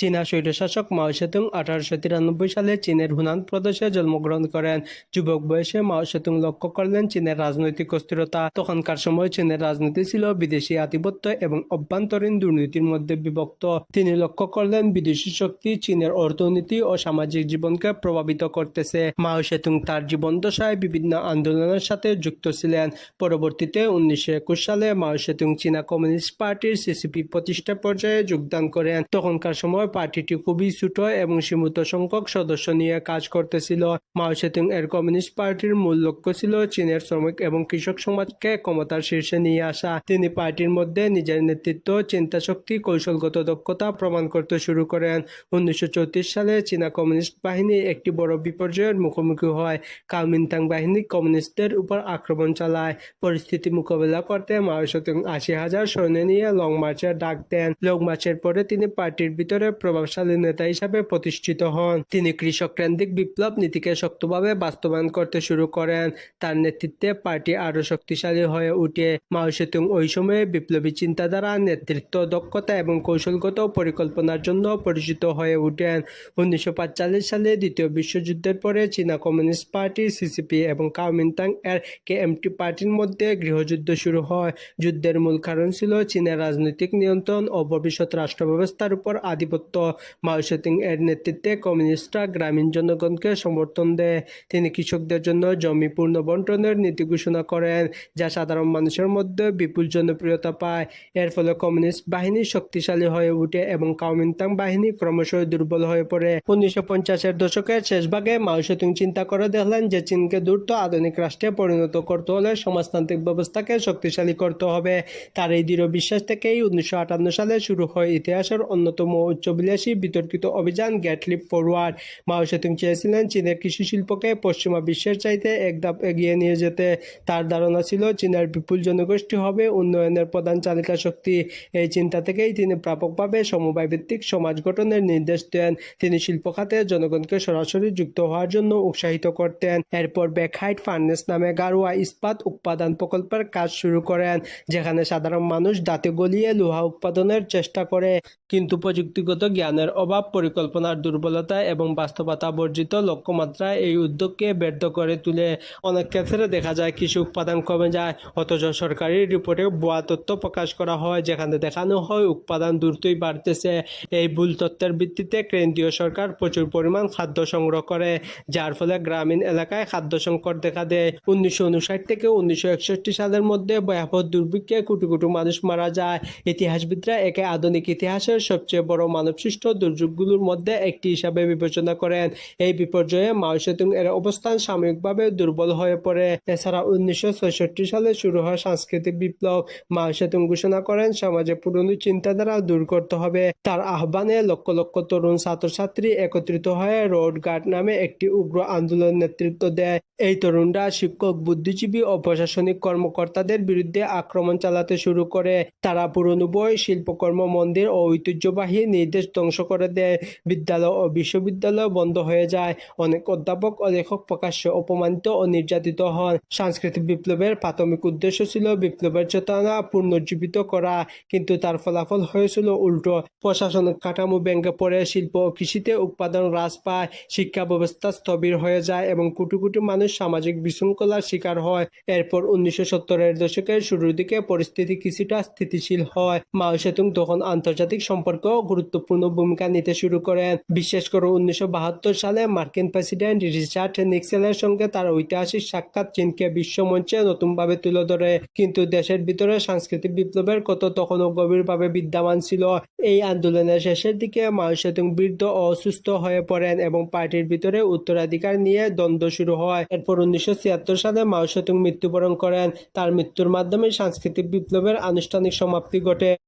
চীনা স্বৈরশাসক মাও সেতুং আঠারোশো তিরানব্বই সালে চীনের হুনান প্রদেশে জন্মগ্রহণ করেন। যুবক বয়সে মাও সেতুং লক্ষ্য করলেন চীনের রাজনৈতিক অস্থিরতা। তখনকার সময় চীনের রাজনীতি ছিল বিদেশি আধিপত্য এবং অভ্যন্তরীণ দুর্নীতির মধ্যে বিভক্ত। তিনি লক্ষ্য করলেন বিদেশি শক্তি চীনের অর্থনীতি ও সামাজিক জীবনকে প্রভাবিত করতেছে। মাও সেতুং তার জীবন দশায় বিভিন্ন আন্দোলনের সাথে যুক্ত ছিলেন। পরবর্তীতে উনিশশো একুশ সালে মাও সেতুং চীনা কমিউনিস্ট পার্টির সিসিপি প্রতিষ্ঠা পর্যায়ে যোগদান করেন। তখনকার সময় পার্টিটি খুবই ছোট এবং সীমিত সংখ্যক সদস্য নিয়ে কাজ করতেছিল। মাও সেতুং এর কমিউনিস্ট পার্টির মূল লক্ষ্য ছিল চীনের শ্রমিক এবং কৃষক সমাজকে ক্ষমতার শীর্ষে নিয়ে আসা। তিনি পার্টির মধ্যে নিজের নেতৃত্ব, চিন্তা শক্তি, কৌশলগত দক্ষতা প্রমাণ করতে শুরু করেন। উনিশশো চৌত্রিশ সালে চীনা কমিউনিস্ট বাহিনী একটি বড় বিপর্যয়ের মুখোমুখি হয়। কাউমিনতাং বাহিনী কমিউনিস্টদের উপর আক্রমণ চালায়। পরিস্থিতি মোকাবেলা করতে মাও সেতুং আশি হাজার সৈন্য নিয়ে লং মার্চের ডাক দেন। লং মার্চের পরে তিনি পার্টির ভিতরে প্রভাবশালী নেতা হিসাবে প্রতিষ্ঠিত হন। তিনি কৃষক কেন্দ্রিক বিপ্লব নীতিকে শক্তভাবে বাস্তবায়ন করতে শুরু করেন। তার নেতৃত্বে পার্টি আরও শক্তিশালী হয়ে উঠে। মাও সেতুং ওই সময়ে বিপ্লবী চিন্তাধারা, নেতৃত্ব দক্ষতা এবং কৌশলগত পরিকল্পনার জন্য পরিচিত হয়ে উঠেন উনিশশো সালে দ্বিতীয় বিশ্বযুদ্ধের পরে চীনা কমিউনিস্ট পার্টি, সিসিপি এবং কাওমিনতাং এর কেএমটি পার্টির মধ্যে গৃহযুদ্ধ শুরু হয়। যুদ্ধের মূল কারণ ছিল চীনের রাজনৈতিক নিয়ন্ত্রণ ও ভবিষ্যৎ রাষ্ট্র ব্যবস্থার উপর আধিপত্য মাও সেতুং এর নেতৃত্বে কমিউনিস্টরা গ্রামীণ জনগণকে সমর্থন দেয়। তিনি কৃষকদের জন্য জমি পূর্ণ বন্টনের নীতি ঘোষণা করেন, যা সাধারণ মানুষের মধ্যে বিপুল জনপ্রিয়তা পায়। এর ফলে কমিউনিস্ট বাহিনী শক্তিশালী হয়ে উঠে এবং কাওমিনতাং বাহিনী ক্রমশ দুর্বল হয়ে পড়ে। উনিশশো পঞ্চাশের দশকের শেষ ভাগে মাও সেতুং চিন্তা করে দেখলেন যে চীনকে দ্রুত আধুনিক রাষ্ট্রে পরিণত করতে হলে সমাজতান্ত্রিক ব্যবস্থাকে শক্তিশালী করতে হবে। তার এই দৃঢ় বিশ্বাস থেকেই উনিশশো আটান্ন সালে শুরু হয় ইতিহাসের অন্যতম উচ্চবিলাসী বিতর্কিত অভিযান Great Leap Forward Mao Tsetung চেয়েছিলেন চীনের কৃষি শিল্পকে পশ্চিমা বিশ্বের চাইতে এক ধাপ এগিয়ে নিয়ে যেতে। তার ধারণা ছিল চীনের বিপুল জনগোষ্ঠী হবে উন্নয়নের প্রধান চালিকা শক্তি। এই চিন্তা থেকেই তিনি ব্যাপকভাবে সমবায় ভিত্তিক সমাজ গঠনের নির্দেশ দেন। তিনি শিল্প খাতে জনগণকে সরাসরি যুক্ত হওয়ার জন্য উৎসাহিত করতেন। এরপর ব্যাকহাইট ফার্নেস নামে গারোয়া ইস্পাত উৎপাদন প্রকল্পের কাজ শুরু করেন, যেখানে সাধারণ মানুষ দাঁতে গলিয়ে লোহা উৎপাদনের চেষ্টা করে। কিন্তু প্রযুক্তিগত জ্ঞানের অভাব, পরিকল্পনার দুর্বলতা এবং বাস্তবতা বর্জিত লক্ষ্যমাত্রা এই উদ্যোগকে ব্যর্থ করে তুলে। অনেক ক্ষেত্রে দেখা যায় কৃষি উৎপাদন কমে যায়, অথচ সরকারি রিপোর্টে ভুয়া তথ্য প্রকাশ করা হয়, যেখানে দেখানো হয় উৎপাদন দ্রুতই বাড়তেছে। এই ভুল তথ্যের ভিত্তিতে কেন্দ্রীয় সরকার প্রচুর পরিমাণ খাদ্য সংগ্রহ করে, যার ফলে গ্রামীণ এলাকায় খাদ্য সংকট দেখা দেয়। উনিশশো উনষাট থেকে উনিশশো একষট্টি সালের মধ্যে ভয়াবহ দুর্ভিক্ষে কোটি কোটি মানুষ মারা যায়। ইতিহাসবিদরা একে আধুনিক ইতিহাসের সবচেয়ে বড় মানবসৃষ্ট দুর্যোগগুলোর মধ্যে একটি হিসাবে বিবেচনা করেন। এই বিপর্যয়ে মাও সেতুং এর অবস্থান সাময়িকভাবে দুর্বল হয়ে পড়ে। এছাড়া উনিশশো সালে শুরু হয় সাংস্কৃতিক বিপ্লব। মাও সেতুং ঘোষণা করেন, সমাজে পুরনো চিন্তাধারা দূর করতে হবে। তার আহ্বানে লক্ষ লক্ষ তরুণ ছাত্রছাত্রী একত্রিত হয়ে রোড গার্ড নামে একটি উগ্র আন্দোলন নেতৃত্ব দেয়। এই তরুণরা শিক্ষক, বুদ্ধিজীবী ও প্রশাসনিক কর্মকর্তাদের বিরুদ্ধে আক্রমণ চালাতে শুরু করে। তারা পুরনো বই, শিল্পকর্ম, মন্দির ও ঐতিহ্যবাহী নির্দেশ ধ্বংস করে দেয় বিদ্যালয় ও বিশ্ববিদ্যালয় বন্ধ হয়ে যায়। অনেক অধ্যাপক ও লেখক প্রকাশ্যে অপমানিত ও নির্যাতিত হন। সাংস্কৃতিক বিপ্লবের প্রাথমিক উদ্দেশ্য ছিল বিপ্লবের চেতনা পুনর্জীবিত করা, কিন্তু তার ফলাফল হয়েছিল উল্টো। প্রশাসন কাঠামো ভেঙে পড়ে, শিল্প ও কৃষিতে উৎপাদন হ্রাস পায়, শিক্ষা ব্যবস্থা স্থবির হয়ে যায় এবং কোটি কোটি মানুষ সামাজিক বিশৃঙ্খলার শিকার হয়। এরপর উনিশশো সত্তরের দশকের শুরুর দিকে পরিস্থিতি কিছুটা স্থিতিশীল হয়। মাও সেতুং তখন আন্তর্জাতিক সম্পর্ক গুরুত্বপূর্ণ ভূমিকা নিতে শুরু করেন। বিশেষ করে উনিশশো বাহাত্তর সালে মার্কিন প্রেসিডেন্ট রিচার্ড নিক্সেলের সঙ্গে তার ঐতিহাসিক সাক্ষাৎ চীনকে বিশ্বমঞ্চে নতুনভাবে তুলে ধরে। কিন্তু দেশের ভিতরে সাংস্কৃতিক বিপ্লবের কত তখনও গভীরভাবে বিদ্যমান ছিল। এই আন্দোলনের শেষের দিকে মাও সেতুং বৃদ্ধ অসুস্থ হয়ে পড়েন এবং পার্টির ভিতরে উত্তরাধিকার নিয়ে দ্বন্দ্ব শুরু হয়। এরপর উনিশশো ছিয়াত্তর সালে মাও সেতুং মৃত্যুবরণ করেন। তার মৃত্যুর মাধ্যমে সাংস্কৃতিক বিপ্লবের আনুষ্ঠানিক সমাপ্তি ঘটে।